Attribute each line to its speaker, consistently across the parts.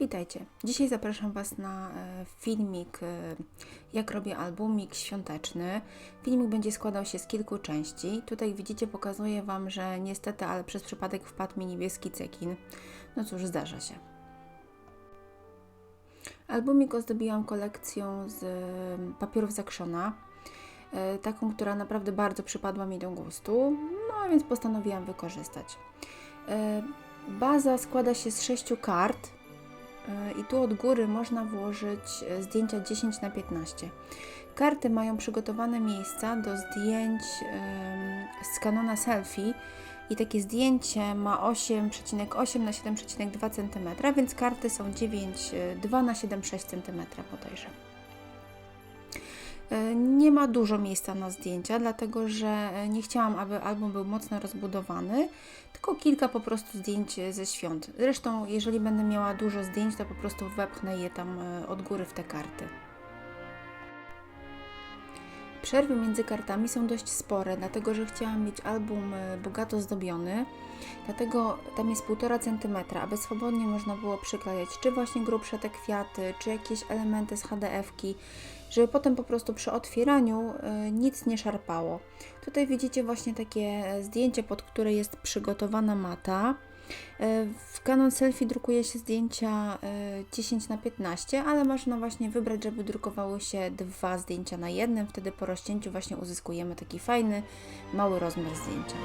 Speaker 1: Witajcie. Dzisiaj zapraszam Was na e, filmik, e, jak robię albumik świąteczny. Filmik będzie składał się z kilku części. Tutaj widzicie, pokazuję Wam, że niestety, ale przez przypadek wpadł mi niebieski cekin. No cóż, zdarza się. Albumik ozdobiłam kolekcją z e, papierów z Akszona. e, Taką, która naprawdę bardzo przypadła mi do gustu, no więc postanowiłam wykorzystać. Baza składa się z sześciu kart, i tu od góry można włożyć e, zdjęcia 10 na 15. Karty mają przygotowane miejsca do zdjęć z kanona selfie i takie zdjęcie ma 8,8 na 7,2 cm, więc karty są 9,2 na 7,6 cm bodajże. E, Nie ma dużo miejsca na zdjęcia, dlatego że e, nie chciałam, aby album był mocno rozbudowany, tylko kilka po prostu zdjęć e, ze świąt. Zresztą, jeżeli będę miała dużo zdjęć, to po prostu wepchnę je tam od góry w te karty. Przerwy między kartami są dość spore, dlatego że chciałam mieć album bogato zdobiony. Dlatego tam jest 1,5 cm, aby swobodnie można było przyklejać czy właśnie grubsze te kwiaty, czy jakieś elementy z HDF-ki, żeby potem po prostu przy otwieraniu e, nic nie szarpało. Tutaj widzicie właśnie takie zdjęcie, pod które jest przygotowana mata. E, W Canon Selfie drukuje się zdjęcia e, 10 na 15, ale można właśnie wybrać, żeby drukowały się dwa zdjęcia na jednym. Wtedy po rozcięciu właśnie uzyskujemy taki fajny, mały rozmiar zdjęcia.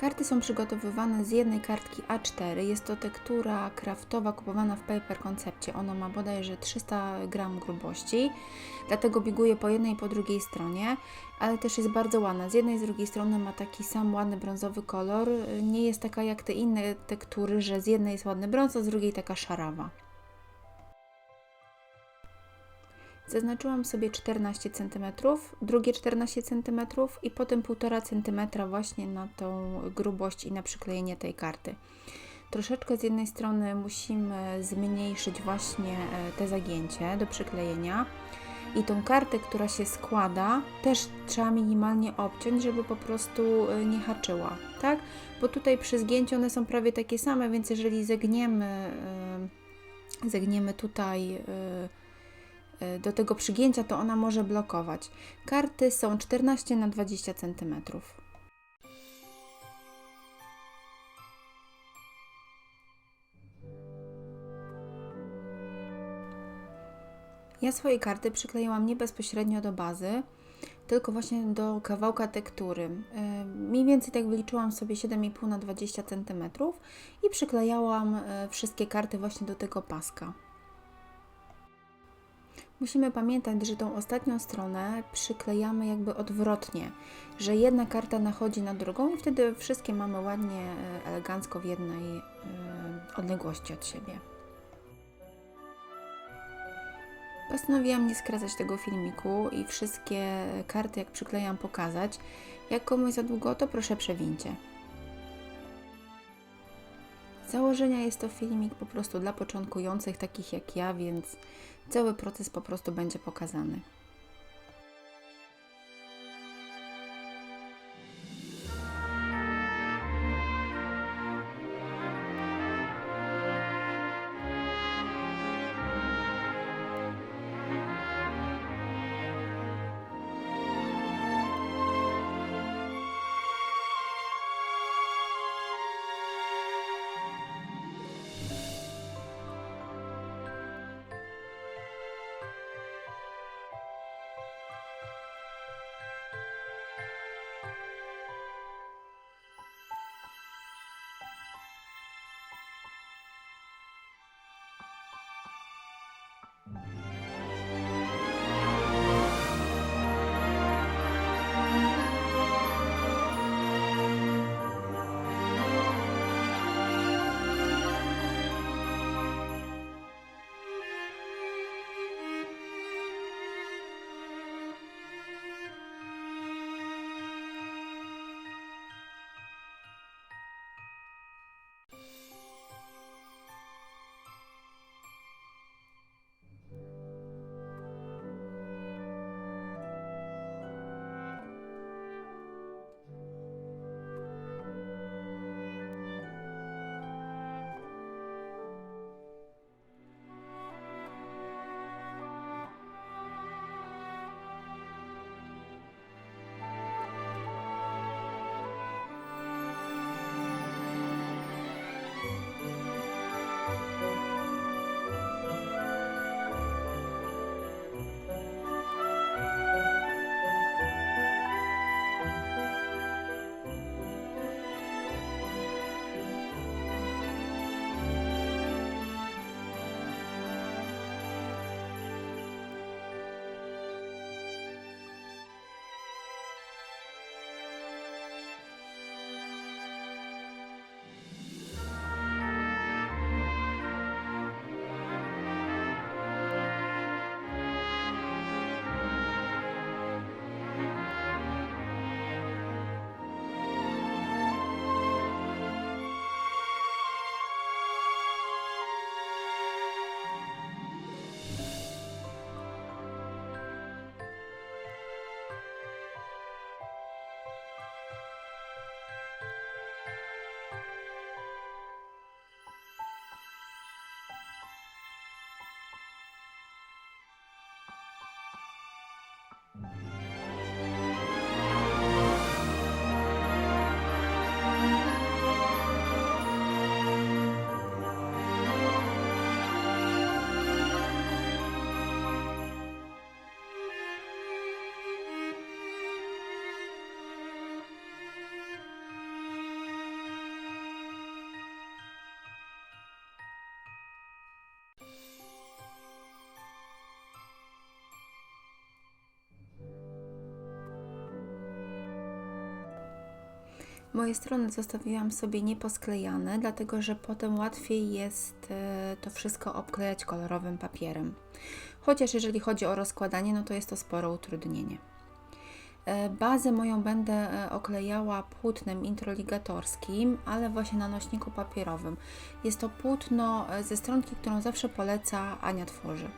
Speaker 1: Karty są przygotowywane z jednej kartki A4. Jest to tektura kraftowa kupowana w Paper Concepcie. Ona ma bodajże 300 gram grubości, dlatego biguję po jednej i po drugiej stronie, ale też jest bardzo ładna. Z jednej i z drugiej strony ma taki sam ładny brązowy kolor. Nie jest taka jak te inne tektury, że z jednej jest ładny brąz, a z drugiej taka szarawa. Zaznaczyłam sobie 14 cm, drugie 14 cm i potem 1,5 cm właśnie na tą grubość i na przyklejenie tej karty. Troszeczkę z jednej strony musimy zmniejszyć właśnie e, te zagięcie do przyklejenia i tą kartę, która się składa, też trzeba minimalnie obciąć, żeby po prostu e, nie haczyła, tak? Bo tutaj przy zgięciu one są prawie takie same, więc jeżeli zegniemy, e, zegniemy tutaj do tego przygięcia, to ona może blokować. Karty są 14 na 20 cm. Ja swoje karty przykleiłam nie bezpośrednio do bazy, tylko właśnie do kawałka tektury. Yy, Mniej więcej tak wyliczyłam sobie 7,5 na 20 cm i przyklejałam yy, wszystkie karty właśnie do tego paska. Musimy pamiętać, że tą ostatnią stronę przyklejamy jakby odwrotnie, że jedna karta nachodzi na drugą i wtedy wszystkie mamy ładnie, e, elegancko w jednej e, odległości od siebie. Postanowiłam nie skracać tego filmiku i wszystkie karty, jak przyklejam, pokazać. Jak komuś za długo, to proszę przewincie. Z założenia jest to filmik po prostu dla początkujących, takich jak ja, więc cały proces po prostu będzie pokazany. Moje strony zostawiłam sobie nieposklejane, dlatego że potem łatwiej jest e, to wszystko obklejać kolorowym papierem. Chociaż jeżeli chodzi o rozkładanie, no to jest to spore utrudnienie. E, Bazę moją będę e, oklejała płótnem introligatorskim, ale właśnie na nośniku papierowym. Jest to płótno ze stronki, którą zawsze poleca Ania Tworzy.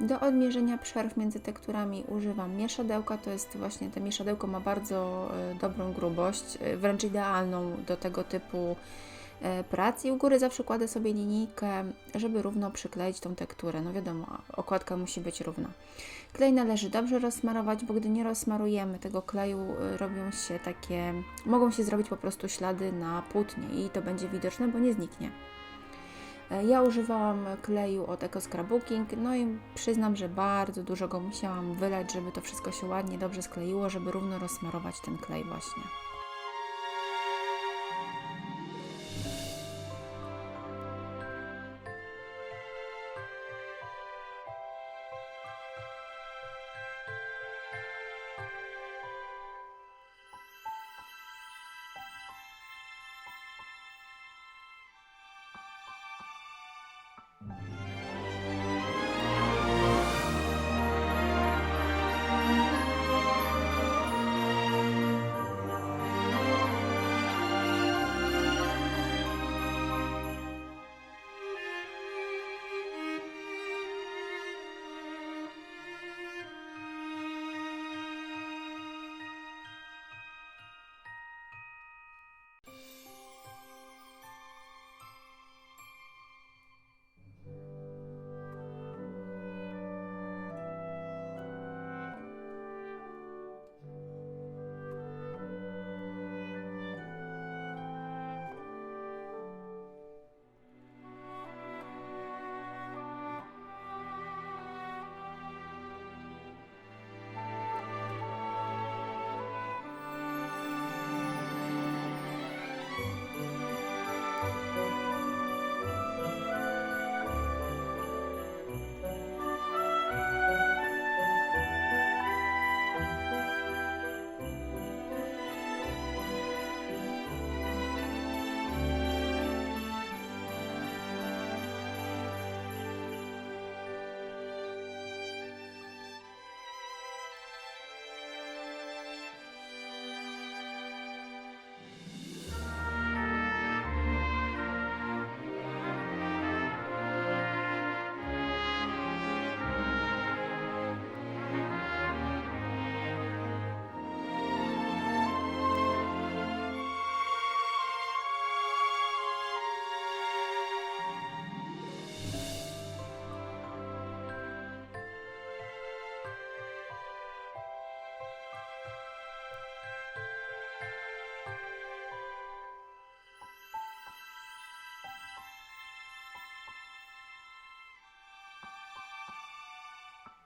Speaker 1: Do odmierzenia przerw między tekturami używam mieszadełka, to jest właśnie, to mieszadełko ma bardzo e, dobrą grubość, e, wręcz idealną do tego typu e, prac i u góry zawsze kładę sobie linijkę, żeby równo przykleić tą tekturę. No wiadomo, okładka musi być równa. Klej należy dobrze rozsmarować, bo gdy nie rozsmarujemy tego kleju, robią się takie, mogą się zrobić po prostu ślady na płótnie i to będzie widoczne, bo nie zniknie. E, Ja używałam kleju od Eco Scrapbooking, no i przyznam, że bardzo dużo go musiałam wylać, żeby to wszystko się ładnie, dobrze skleiło, żeby równo rozsmarować ten klej właśnie.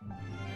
Speaker 1: Z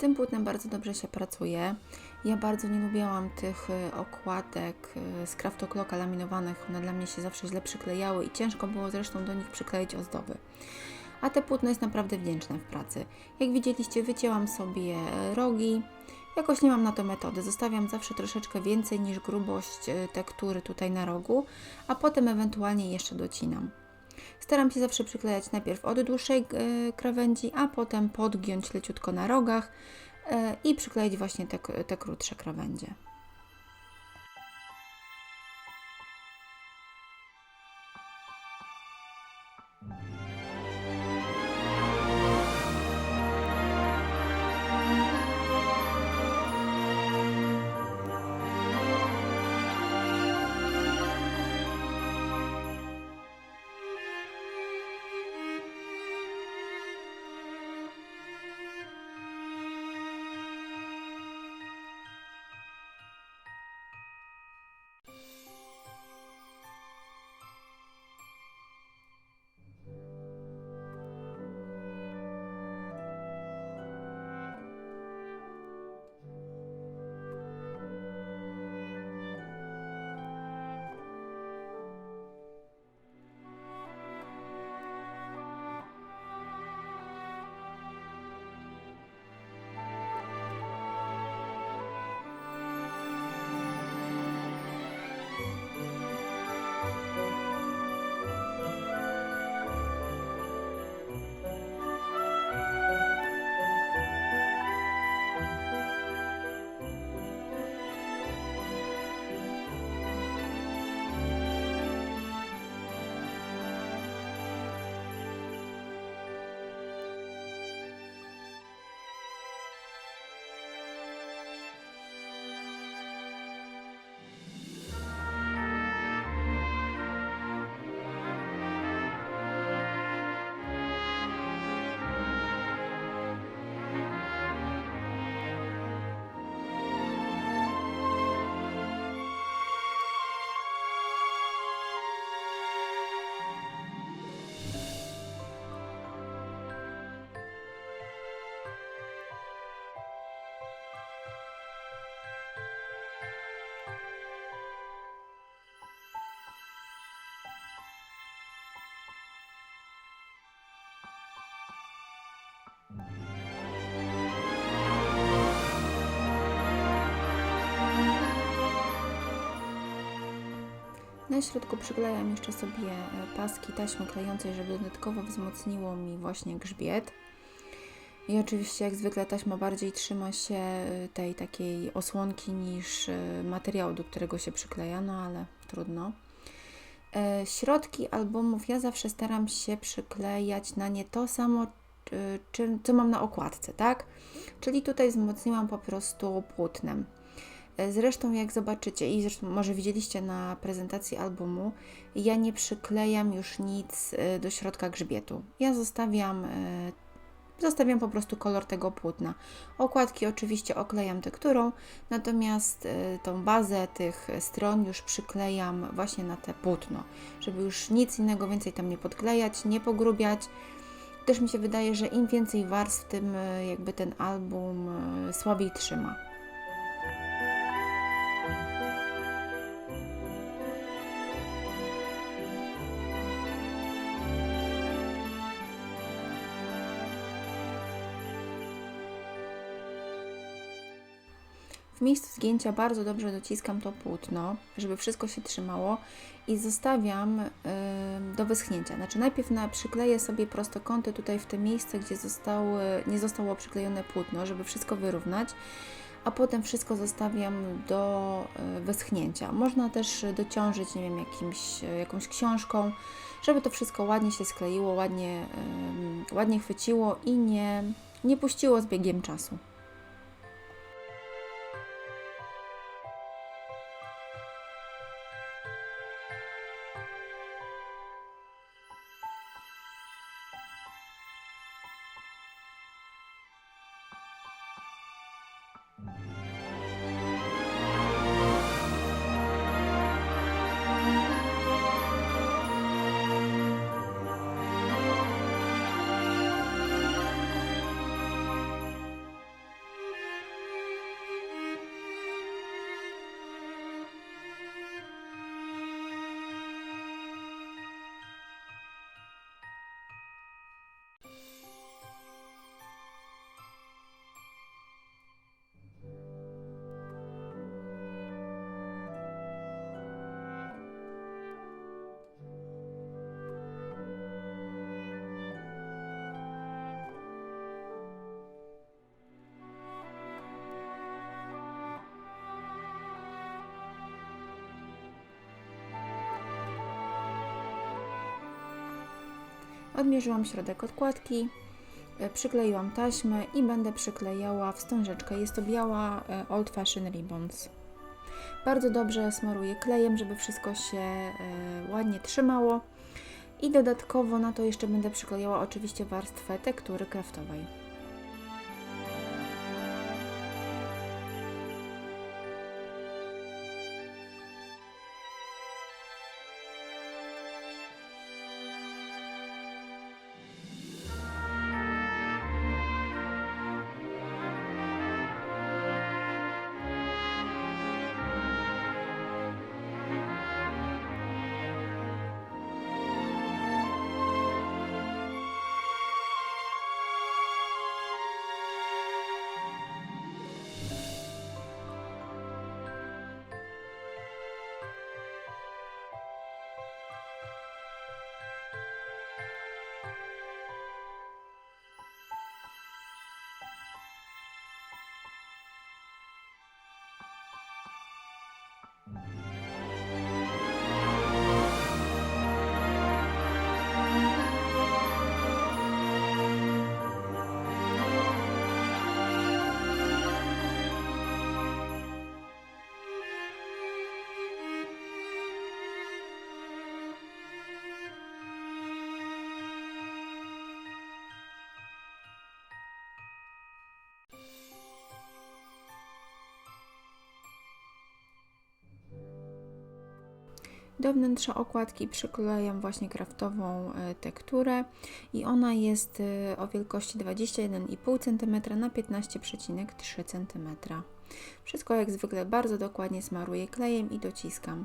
Speaker 1: tym płótnem bardzo dobrze się pracuje. Ja bardzo nie lubiałam tych y, okładek y, z Craftocloka laminowanych. One dla mnie się zawsze źle przyklejały i ciężko było zresztą do nich przykleić ozdoby. A te płótno jest naprawdę wdzięczne w pracy. Jak widzieliście, wycięłam sobie e, rogi. Jakoś nie mam na to metody. Zostawiam zawsze troszeczkę więcej niż grubość e, tektury tutaj na rogu, a potem ewentualnie jeszcze docinam. Staram się zawsze przyklejać najpierw od dłuższej e, krawędzi, a potem podgiąć leciutko na rogach e, i przykleić właśnie te, te krótsze krawędzie. Na środku przyklejam jeszcze sobie e, paski taśmy klejącej, żeby dodatkowo wzmocniło mi właśnie grzbiet. I oczywiście jak zwykle taśma bardziej trzyma się e, tej takiej osłonki niż e, materiału, do którego się przykleja, no ale trudno. Środki albumów ja zawsze staram się przyklejać na nie to samo, e, czy, co mam na okładce, tak? Czyli tutaj wzmocniłam po prostu płótnem. E, Zresztą, jak zobaczycie, i zresztą może widzieliście na prezentacji albumu, ja nie przyklejam już nic e, do środka grzbietu. Ja zostawiam e, zostawiam po prostu kolor tego płótna. Okładki oczywiście oklejam tekturą, natomiast y, tą bazę tych stron już przyklejam właśnie na te płótno, żeby już nic innego więcej tam nie podklejać, nie pogrubiać. Też mi się wydaje, że im więcej warstw, tym jakby ten album słabiej trzyma. W miejscu zgięcia bardzo dobrze dociskam to płótno, żeby wszystko się trzymało i zostawiam do wyschnięcia. Znaczy najpierw na, przykleję sobie prostokąty tutaj w te miejsce, gdzie nie zostało przyklejone płótno, żeby wszystko wyrównać, a potem wszystko zostawiam do y, wyschnięcia. Można też dociążyć, nie wiem, jakimś, jakąś książką, żeby to wszystko ładnie się skleiło, ładnie, ładnie chwyciło i nie, nie puściło z biegiem czasu. Odmierzyłam środek odkładki, e, przykleiłam taśmę i będę przyklejała wstążeczkę. Jest to biała e, Old Fashion Ribbons. Bardzo dobrze smaruję klejem, żeby wszystko się e, ładnie trzymało. I dodatkowo na to jeszcze będę przyklejała oczywiście warstwę tektury kraftowej. Do wnętrza okładki przyklejam właśnie kraftową e, tekturę i ona jest e, o wielkości 21,5 cm na 15,3 cm. Wszystko jak zwykle bardzo dokładnie smaruję klejem i dociskam.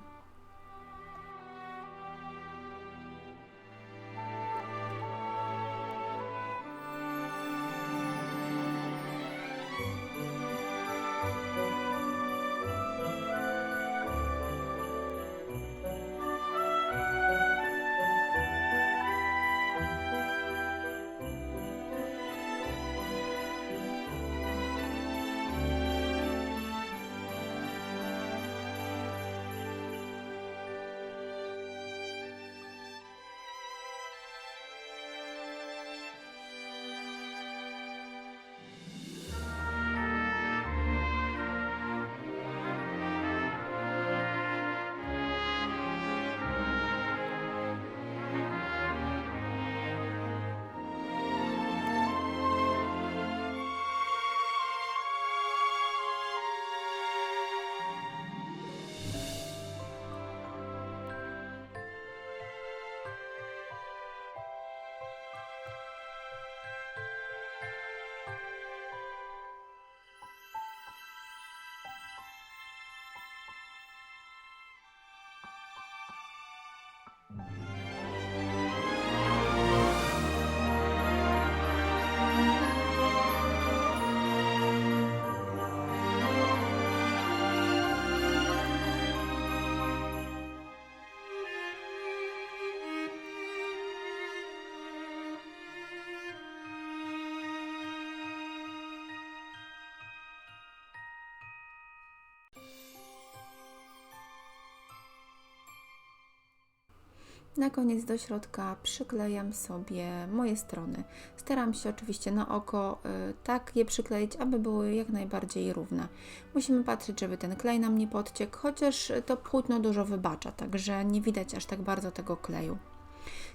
Speaker 1: Na koniec do środka przyklejam sobie moje strony. Staram się oczywiście na oko y, tak je przykleić, aby były jak najbardziej równe. Musimy patrzeć, żeby ten klej nam nie podciekł, chociaż to płótno dużo wybacza, także nie widać aż tak bardzo tego kleju.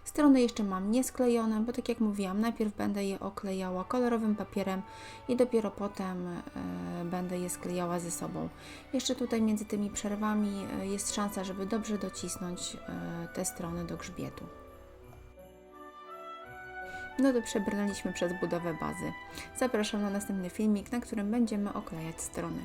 Speaker 1: Strony jeszcze mam niesklejone, bo tak jak mówiłam, najpierw będę je oklejała kolorowym papierem i dopiero potem e, będę je sklejała ze sobą. Jeszcze tutaj między tymi przerwami e, jest szansa, żeby dobrze docisnąć e, te strony do grzbietu. No to przebrnęliśmy przez budowę bazy. Zapraszam na następny filmik, na którym będziemy oklejać strony.